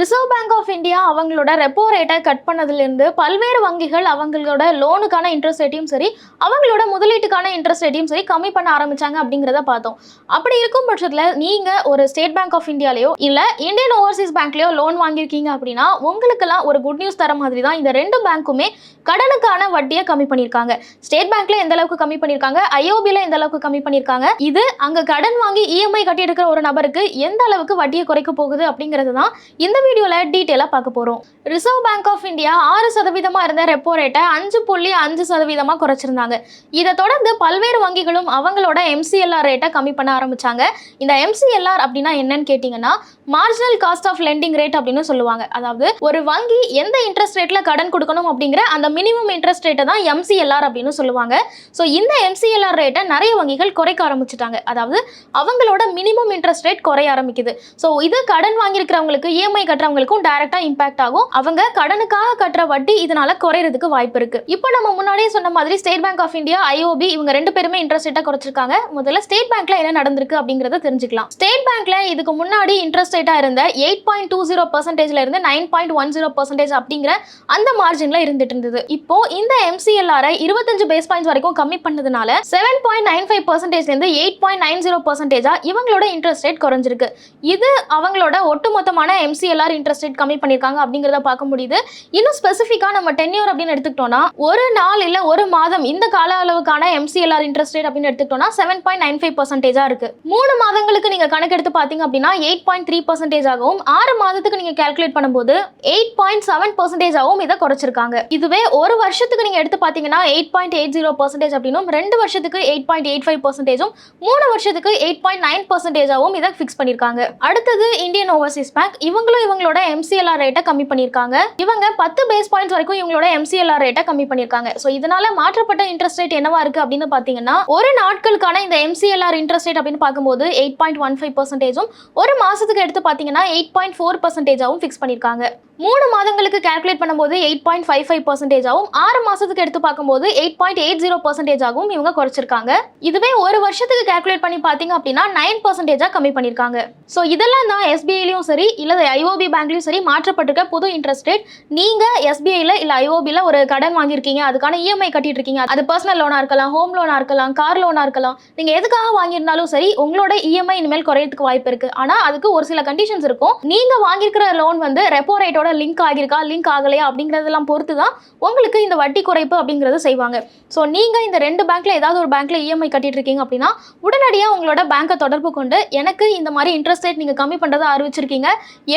Reserve Bank of India அவங்களோட repo ரேட்டை cut பண்ணதுலேருந்து பல்வேறு வங்கிகள் அவங்களோட லோனுக்கான இன்ட்ரெஸ்ட் ரேட்டையும் சரி அவங்களோட முதலீட்டுக்கான இன்ட்ரெஸ்ட் ரேட்டையும் சரி கம்மி பண்ண ஆரம்பிச்சாங்க அப்படிங்கிறத பார்த்தோம். அப்படி இருக்கும் பட்சத்தில் நீங்கள் ஒரு ஸ்டேட் பேங்க் ஆஃப் இந்தியாலேயோ இல்லை இந்தியன் ஓவர்சீஸ் பேங்க்லேயோ லோன் வாங்கியிருக்கீங்க அப்படின்னா உங்களுக்கெல்லாம் ஒரு குட் நியூஸ் தர மாதிரி தான் இந்த ரெண்டு பேங்க்குமே கடனுக்கான வட்டியை கம்மி பண்ணியிருக்காங்க. ஸ்டேட் பேங்க்ல எந்த அளவுக்கு கம்மி பண்ணியிருக்காங்க? ஐஓபியில் எந்த அளவுக்கு கம்மி பண்ணியிருக்காங்க? இது அங்கே கடன் வாங்கி இஎம்ஐ கட்டி எடுக்கிற ஒரு நபருக்கு எந்த அளவுக்கு வட்டியை குறைக்க போகுது அப்படிங்கிறது தான் இந்த வீடியோவில் டீட்டெயிலாக பார்க்க போகிறோம் ரிசர்வ் பேங்க் ஆஃப் இந்தியா ஆறு சதவீதமாக இருந்த ரெப்போ ரேட்டை அஞ்சு புள்ளி அஞ்சு சதவீதமாக குறைச்சிருந்தாங்க. இதை தொடர்ந்து பல்வேறு வங்கிகளும் அவங்களோட எம்சிஎல்ஆர் ரேட்டை கம்மி பண்ண ஆரம்பிச்சாங்க. இந்த எம்சிஎல்ஆர் அப்படின்னா என்னன்னு கேட்டிங்கன்னா marginal cost of lending rate அப்படின்னு சொல்லுவாங்க. அதாவது ஒரு வங்கி எந்த இன்ட்ரெஸ்ட் ரேட்டில் கடன் கொடுக்கணும் அப்படிங்கிற அந்த மினிமம் இன்ட்ரெஸ்ட் ரேட்டை தான் எம்சிஎல்ஆர் அப்படின்னு சொல்லுவாங்க. ஸோ இந்த எம்சிஎல்ஆர் ரேட்டை நிறைய வங்கிகள் குறைக்க ஆரம்பிச்சிட்டாங்க. அதாவது அவங்களோட மினிமம் இன்ட்ரெஸ்ட் ரேட் குறைய ஆரம்பிக்குது. ஸோ இது கடன் வாங்கியிருக்கிறவங்களுக்கு இஎம்ஐ கட்டுறவங்களுக்கும் டைரக்டா இம்பாக்ட் ஆகும். அவங்க கடனுக்காக கட்டுற வட்டி இதனால குறையறதுக்கு வாய்ப்பு இருக்கு. இப்போ நம்ம முன்னாடியே சொன்ன மாதிரி State Bank of India IOB இவங்க ரெண்டு பேருமே இன்ட்ரெஸ்ட் ரேட்டை குறைச்சிருக்காங்க. முதல்ல ஸ்டேட் பேங்க்ல என்ன நடந்திருக்கு அப்படிங்கறத தெரிஞ்சுக்கலாம். ஸ்டேட் பேங்க்ல இதுக்கு முன்னாடி இன்ட்ரெஸ்ட் ரேட்டா இருந்த எயிட் பாயிண்ட் டூ ஜீரோ பர்சன்டேஜ்ல இருந்து nine point one zero percentage அப்படிங்கிற அந்த மார்ஜின்ல இருந்துட்டு இருந்தது. இப்போ இந்த எம்சிஎல்ஆரை இருபத்தஞ்சு பேஸ் பாயிண்ட்ஸ் வரைக்கும் கம்மி பண்ணதுனால செவன் பாயிண்ட் நைன் ஃபைவ் பர்சன்டேஜ்ல இருந்து எயிட் பாயிண்ட் நைன் ஜீரோ பர்சன்டேஜா இவங்களோட இன்ட்ரெஸ்ட் ரேட் குறைஞ்சிருக்கு. இது அவங்களோட ஒட்டுமொத்தமான எம்சிஎல்ஆர் இன்ட்ரெஸ்ட் ரேட் கம்மி பண்ணியிருக்காங்க அப்படிங்கிறத பார்க்க முடியுது. இன்னும் ஸ்பெசிஃபிக்காக நம்ம டென்யூர் அப்படின்னு எடுத்துக்கிட்டோம்னா ஒரு நாள் இல்லை ஒரு மாதம் இந்த கால அளவுக்கான எம்சிஎல்ஆர் இன்ட்ரெஸ்ட் ரேட் அப்படின்னு எடுத்துக்கிட்டோம்னா செவன் பாயிண்ட் நைன் ஃபைவ் பர்சன்டேஜாக இருக்கு. மூணு மாதங்களுக்கு நீங்கள் கணக்கெடுத்து பார்த்தீங்க அப்படின்னா எயிட் பாயிண்ட் த்ரீ பர்சன்டேஜ் ஆகவும் ஆறு மாதத்துக்கு நீங்கள் கால்குலேட் பண்ணும்போது எயிட் பாயிண்ட் செவன் பர்சன்டேஜ் ஆகவும் இதை குறைச்சிருக்காங்க. இதுவே ஒரு வருஷத்துக்கு நீங்கள் எடுத்து பார்த்தீங்கன்னா eight point eight zero percentage அப்படின்னும் ரெண்டு வருஷத்துக்கு எயிட் பாயிண்ட் எயிட் ஃபைவ் பர்சன்டேஜும் மூணு வருஷத்துக்கு எயிட் பாயிண்ட் நைன் பர்சன்டேஜாகவும் இதை ஃபிக்ஸ் பண்ணியிருக்காங்க அடுத்தது இந்தியன் ஓவர்சீஸ் பேங்க் இவங்களும் இவங்க இவங்களோட எம்சிஎல்ஆர் ரேட்டை கம்மி பண்ணியிருக்காங்க. இவங்க பத்து பேஸ் பாயிண்ட்ஸ் வரைக்கும் இவங்களோட எம்சிஎல்ஆர் ரேட்டை கம்மி பண்ணியிருக்காங்க. ஸோ இதனால மாற்றப்பட்ட இன்ட்ரெஸ்ட் ரேட் என்னவா இருக்கு அப்படின்னு பார்த்தீங்கன்னா ஒரு நாட்களுக்கான இந்த எம்சிஎல்ஆர் இன்ட்ரெஸ்ட் ரேட் அப்படின்னு பார்க்கும்போது எயிட் பாயிண்ட் ஒன் ஃபைவ் பர்சன்டேஜும் ஒரு மாசத்துக்கு எடுத்து பார்த்தீங்கன்னா எயிட் பாயிண்ட் ஃபோர் பர்சன்டேஜாகவும் ஃபிக்ஸ் பண்ணியிருக்காங்க. மூணு மாதங்களுக்கு கால்குலேட் பண்ணும்போது எயிட் பாயிண்ட் ஃபைவ் ஃபைவ் பர்சன்டேஜாகவும் ஆறு மாசத்துக்கு எடுத்து பார்க்கும்போது eight point eight zero percentage ஆகும் இவங்க குறைச்சிருக்காங்க. இதுவே ஒரு வருஷத்துக்கு கால்குலேட் பண்ணி பார்த்தீங்க அப்படின்னா நைன் பர்சன்டேஜாக கம்மி பண்ணியிருக்காங்க ஸோ இதெல்லாம் தான் எஸ்பிஐலையும் சரி இல்லை ஐஓபி பேங்க்லையும் சரி மாற்றப்பட்டிருக்க புது இன்ட்ரெஸ்ட் ரேட் நீங்கள் எஸ்பிஐயில் இல்லை ஐஓபியில் ஒரு கடன் வாங்கியிருக்கீங்க அதுக்கான இஎம்ஐ கட்டிட்டு இருக்கீங்க அது பர்சனல் லோனாக இருக்கலாம் ஹோம் லோனாக இருக்கலாம் கார் லோனாக இருக்கலாம். நீங்கள் எதுக்காக வாங்கியிருந்தாலும் சரி உங்களோட இஎம்ஐ இனிமேல் குறையறதுக்கு வாய்ப்பு இருக்குது ஆனால் அதுக்கு ஒரு சில கண்டிஷன்ஸ் இருக்கும். நீங்கள் வாங்கியிருக்கிற லோன் வந்து ரெப்போ ரேட்டோட லிங்க் ஆகியிருக்கா? லிங்க் ஆகலையா? அப்படிங்கிறதெல்லாம் பொறுத்து தான் உங்களுக்கு இந்த வட்டி குறைப்பு அப்படிங்கிறது செய்வாங்க. ஸோ நீங்கள் இந்த ரெண்டு பேங்க்கில் ஏதாவது ஒரு பேங்க்கில் இஎம்ஐ கட்டிட்டு இருக்கீங்க அப்படின்னா உடனடியாக உங்களோட பேங்க்கை தொடர்பு கொண்டு எனக்கு இந்த மாதிரி இன்ட்ரெஸ்ட் ரேட் நீங்கள் கம்மி பண்ணுறதை அறிவிச்சிருக்கீங்க.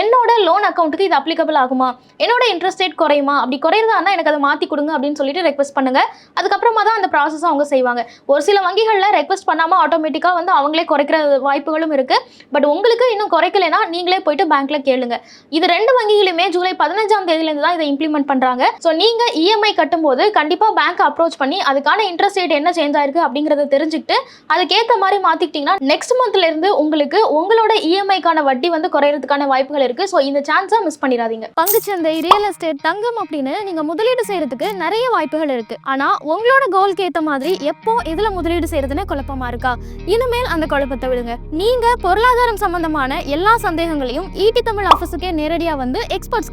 என்னோட லோன் அக்கௌண்ட்டுக்கு இது அப்ளிகபிள் ஆகுமா? என்னோட இன்ட்ரெஸ்ட் ரேட் குறையுமா? அப்படி குறையிறதா இருந்தால் எனக்கு அதை மாற்றி கொடுங்க அப்படின்னு சொல்லிட்டு ரெக்வஸ்ட் பண்ணுங்க. அதுக்கப்புறமா தான் அந்த ப்ராசஸ் அவங்க செய்வாங்க. ஒரு சில வங்கிகளில் ரெக்வஸ்ட் பண்ணாமல் ஆட்டோமேட்டிக்காக வந்து அவங்களே குறைக்கிற வாய்ப்புகளும் இருக்குது பட் உங்களுக்கு இன்னும் குறைக்கலைன்னா நீங்களே போயிட்டு பேங்க்கில் கேளுங்க. இது ரெண்டு வங்கிகளுமே ஜூலை பதினஞ்சாம் தேதியிலேருந்து தான் இதை இம்ப்ளிமெண்ட் பண்ணுறாங்க ஸோ நீங்கள் இஎம்ஐ கட்டும்போது கண்டிப்பாக பேங்க் அப்ரோச் பண்ணி அதுக்கான இன்ட்ரெஸ்ட் ரேட் என்ன சேஞ்ச் ஆயிருக்கு அப்படிங்கறத தெரிஞ்சுக்கிட்டு அதுக்கேற்ற மாதிரி மாற்றிக்கிட்டிங்கன்னா நெக்ஸ்ட் மந்த்லேருந்து உங்களுக்கு உங்களோட இஎம்ஐக்கான வட்டி வந்து குறையிறதுக்கான வாய்ப்புகள் இருக்குது ஸோ இந்த சான்ஸை மிஸ் பண்ணிடாதீங்க. பங்குச்சந்தை ரியல் எஸ்டேட் தங்கம் அப்படின்னு நீங்கள் முதலீடு செய்கிறதுக்கு நிறைய வாய்ப்புகள் இருக்குது ஆனால் உங்களோட கோல்க்கு ஏற்ற மாதிரி எப்போ இதில் முதலீடு செய்கிறதுன்னு குழப்பமா இருக்கா? இனிமேல் அந்த குழப்பத்தை விடுங்க. நீங்கள் பொருளாதாரம் சம்பந்தமான எல்லா சந்தேகங்களையும் ஈட்டி தமிழ் ஆஃபீஸுக்கே நேரடியாக வந்து எக்ஸ்பர்ட்ஸ்